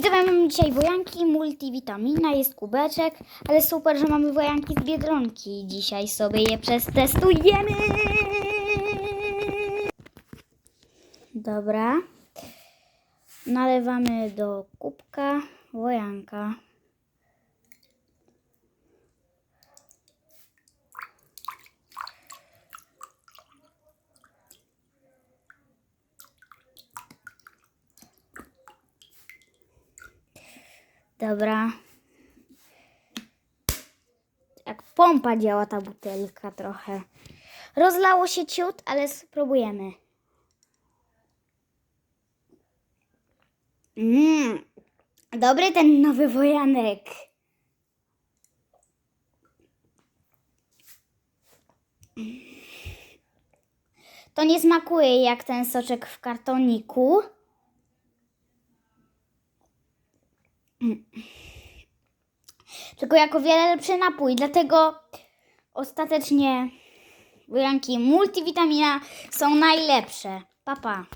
Widzowie, mamy dzisiaj wojanki multivitamina, jest kubeczek, ale super, że mamy wojanki z Biedronki. Dzisiaj sobie je przetestujemy. Dobra. Nalewamy do kubka wojanka. Dobra. Jak pompa działa ta butelka trochę. Rozlało się ciut, ale spróbujemy. Mmm. Dobry ten nowy wojanek. To nie smakuje jak ten soczek w kartoniku. Tylko jako wiele lepszy napój. Dlatego ostatecznie wojanki multivitamina są najlepsze. Pa, pa.